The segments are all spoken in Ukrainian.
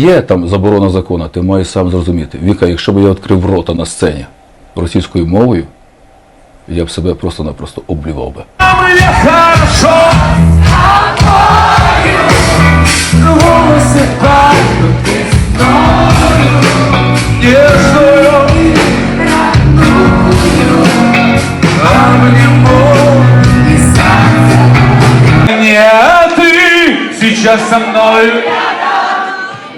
Є там заборона закону, ти маєш сам зрозуміти. Віка, якщо б я відкрив рота на сцені російською мовою, я б себе просто-напросто облівав би. Мне хорошо Волосы пахнут Нежную А мне Не ты сейчас со мной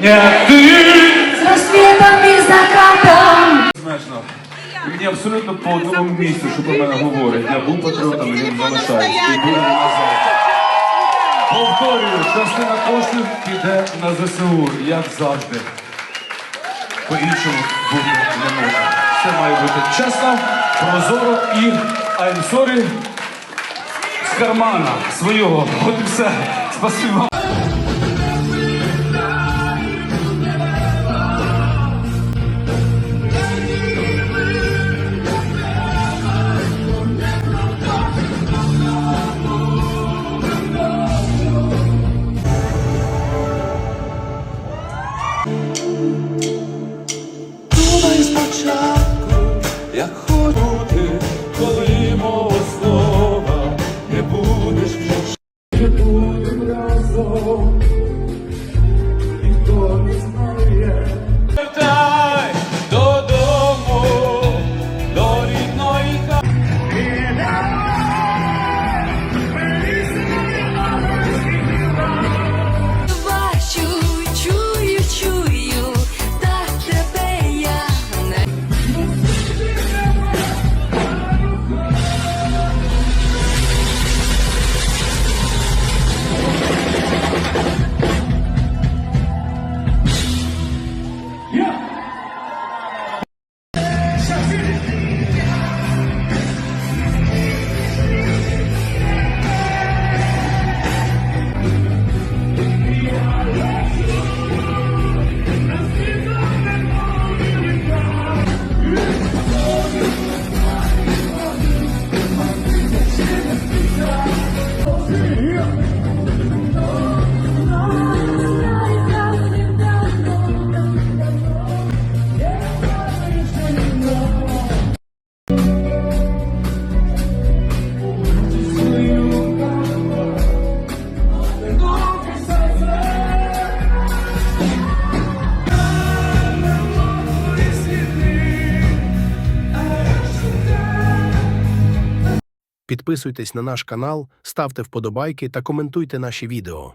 Не ты С рассветом и закатом Смешно. Мені абсолютно по одному місцю, що про мене говорять. Я був патріотом, і він залишається. І буде назад. Повторюю, частина коштів піде на ЗСУ, як завжди. По-іншому бути не може. Все має бути чесно, прозоро і I'm sorry з кармана свого. От і все. Спасибо. Спочатку, як ходити, Israel. Підписуйтесь на наш канал, ставте вподобайки та коментуйте наші відео.